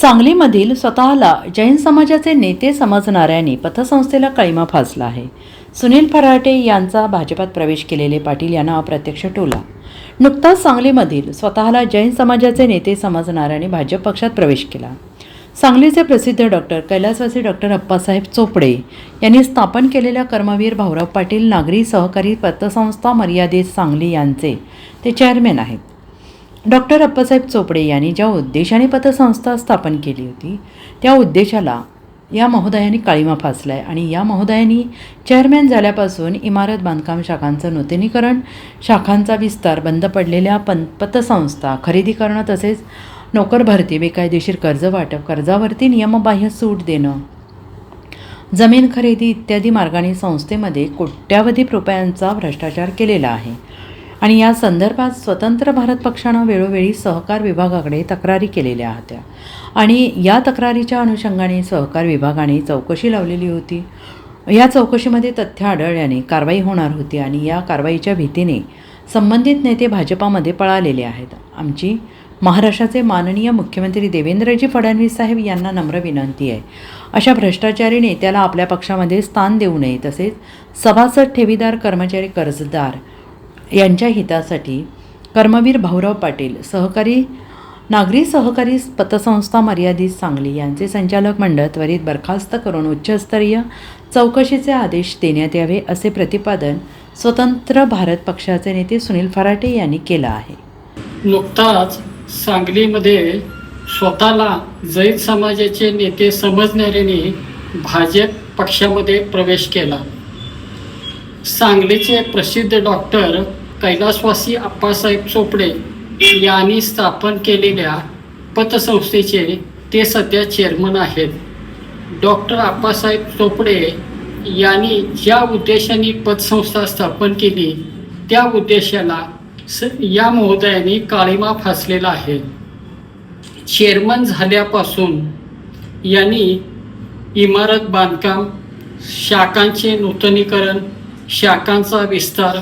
सांगलीमधील स्वतःला जैन समाजाचे नेते समजणाऱ्यांनी पथसंस्थेला कळीमा फासला आहे. सुनील फराटे यांचा भाजपात प्रवेश केलेले पाटील यांना अप्रत्यक्ष टोला. नुकताच सांगलीमधील स्वतःला जैन समाजाचे नेते समजणाऱ्यांनी भाजप पक्षात प्रवेश केला. सांगलीचे प्रसिद्ध डॉक्टर कैलासवासी डॉक्टर अप्पासाहेब चोपडे यांनी स्थापन केलेल्या कर्मवीर भाऊराव पाटील नागरी सहकारी पतसंस्था मर्यादित सांगली यांचे ते चेअरमॅन आहेत. डॉक्टर अप्पासाहेब चोपडे यांनी ज्या उद्देशाने पतसंस्था स्थापन केली होती त्या उद्देशाला या महोदयांनी काळीमा फासला आहे आणि या महोदयांनी चेअरमॅन झाल्यापासून इमारत बांधकाम शाखांचं नूतनीकरण शाखांचा विस्तार बंद पडलेल्या पं पतसंस्था खरेदी करणं तसेच नोकर भरती बेकायदेशीर कर्ज वाटप कर्जावरती नियमबाह्य सूट देणं जमीन खरेदी इत्यादी मार्गाने संस्थेमध्ये कोट्यावधी रुपयांचा भ्रष्टाचार केलेला आहे. आणि या संदर्भात स्वतंत्र भारत पक्षानं वेळोवेळी सहकार विभागाकडे तक्रारी केलेल्या होत्या. आणि या तक्रारीच्या अनुषंगाने सहकार विभागाने चौकशी लावलेली होती. या चौकशीमध्ये तथ्य आढळल्याने कारवाई होणार होती आणि या कारवाईच्या भीतीने संबंधित नेते भाजपामध्ये पळालेले आहेत. आमची महाराष्ट्राचे माननीय मुख्यमंत्री देवेंद्रजी फडणवीस साहेब यांना नम्र विनंती आहे. अशा भ्रष्टाचारी नेत्याला आपल्या पक्षामध्ये स्थान देऊ नये तसेच सभासद ठेवीदार कर्मचारी कर्जदार यांच्या हितासाठी कर्मवीर भाऊराव पाटील सहकारी नागरी सहकारी पतसंस्था मर्यादित सांगली यांचे संचालक मंडळ त्वरित बरखास्त करून उच्चस्तरीय चौकशीचे आदेश देण्यात यावे असे प्रतिपादन स्वतंत्र भारत पक्षाचे नेते सुनील फराटे यांनी केलं आहे. नुकताच सांगलीमध्ये स्वतःला जैन समाजाचे नेते समजणाऱ्यांनी भाजप पक्षामध्ये प्रवेश केला. सांगलीचे प्रसिद्ध डॉक्टर कैलासवासी अप्पासाहेब चोपडे यांनी स्थापन केलेल्या पतसंस्थेचे ते सध्या चेअरमन आहेत. डॉक्टर अप्पासाहेब चोपडे यांनी ज्या उद्देशाने पतसंस्था स्थापन केली त्या उद्देशाला स या महोदयाने काळीमा फासलेला आहे. चेअरमन झाल्यापासून यांनी इमारत बांधकाम शाखांचे नूतनीकरण शाखांचा विस्तार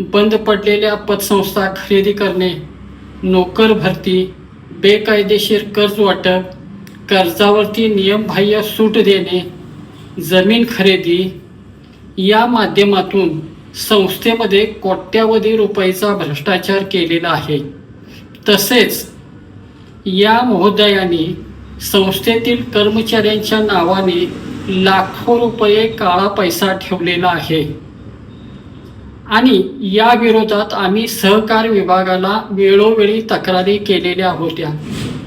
बंद पडलेल्या पतसंस्था खरेदी करणे नोकर भरती बेकायदेशीर कर्ज वाटप कर्जावरती नियमबाह्य सूट देणे जमीन खरेदी या माध्यमातून संस्थेमध्ये कोट्यावधी रुपयाचा भ्रष्टाचार केलेला आहे. तसेच या महोदयांनी संस्थेतील कर्मचाऱ्यांच्या नावाने लाखो रुपये काळा पैसा ठेवलेला आहे. आणि या विरोधात आम्ही सहकार विभागाला वेळोवेळी तक्रारी केलेल्या होत्या.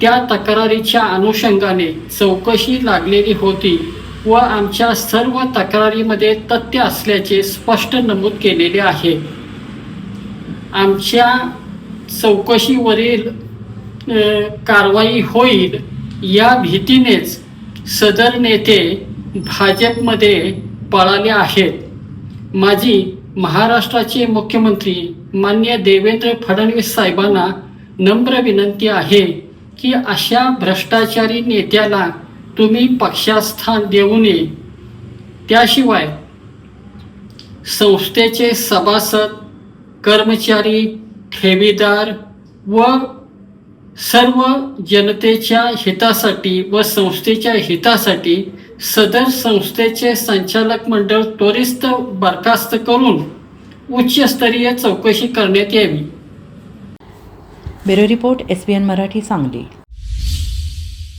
त्या तक्रारीच्या अनुषंगाने चौकशी लागलेली होती व आमच्या सर्व तक्रारीमध्ये तथ्य असल्याचे स्पष्ट नमूद केलेले आहे. आमच्या चौकशीवरील कारवाई होईल या भीतीनेच सदर नेते भाजपमध्ये पळाले आहेत. माझी महाराष्ट्राचे मुख्यमंत्री मान्य देवेंद्र फडणवीस साहेबांना नम्र विनंती आहे की अशा भ्रष्टाचारी नेत्याला तुम्ही पक्षात स्थान देऊ नये. त्याशिवाय संस्थेचे सभासद कर्मचारी ठेवीदार व सर्व जनतेच्या हितासाठी व संस्थेच्या हितासाठी सदर संस्थेचे संचालक मंडळ त्वरित बरखास्त करून उच्चस्तरीय चौकशी करण्यात यावी. Bureau report S B N Marathi Sangli.